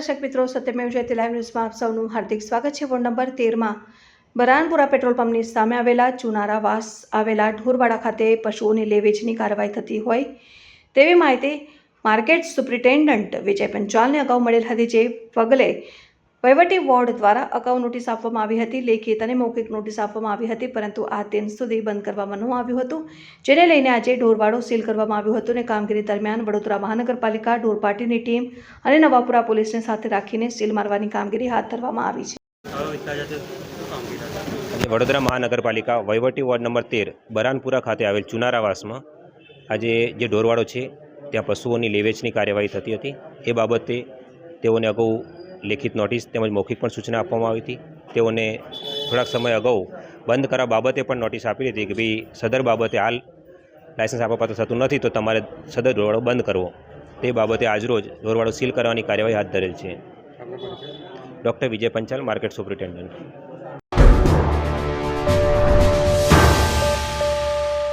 દર્શક મિત્રો, સત્યમેવ જયતે લાઈવ ન્યૂઝમાં આપ સૌનું હાર્દિક સ્વાગત છે. વોર્ડ નંબર તેરમાં બરાનપુરા પેટ્રોલ પંપની સામે આવેલા ચુનારા વાસ આવેલા ઢોરવાડા ખાતે પશુઓની લેવેચની કાર્યવાહી થતી હોય તેવી માહિતી માર્કેટ સુપ્રિન્ટેન્ડન્ટ વિજય પંચાલને અગાઉ મળેલ હતી, જે પગલે વહીવટી વોર્ડ દ્વારા અગાઉ નોટિસ આપવામાં આવી હતી, લેખિત અને મૌખિક નોટિસ આપવામાં આવી હતી, પરંતુ આ દિન સુધી બંધ કરવામાં ન આવ્યું હતું. જેને લઈને આજે ઢોરવાડો સીલ કરવામાં આવ્યું હતું અને કામગીરી દરમિયાન વડોદરા મહાનગરપાલિકા ઢોર પાર્ટીની ટીમ અને નવાપુરા પોલીસને સાથે રાખીને સીલ મારવાની કામગીરી હાથ ધરવામાં આવી છે. વડોદરા મહાનગરપાલિકા વહીવટી વોર્ડ નંબર તેર, બરાનપુરા ખાતે આવેલ ચુનારાવાસમાં આજે જે ઢોરવાડો છે, ત્યાં પશુઓની લેવેચની કાર્યવાહી થતી હતી. એ બાબતે તેઓને અગાઉ લેખિત નોટિસ તેમજ મૌખિક પણ સૂચના આપવામાં આવી હતી. તેઓને થોડાક સમય અગાઉ બંધ કરવા બાબતે પણ નોટિસ આપી હતી કે ભાઈ સદર બાબતે હાલ લાયસન્સ આપવા પાત્ર થતું નથી તો તમારે સદર ઢોરવાડો બંધ કરવો. તે બાબતે આજરોજ ઢોરવાડો સીલ કરવાની કાર્યવાહી હાથ ધરેલ છે. Doctor Vijay Panchal market superintendent.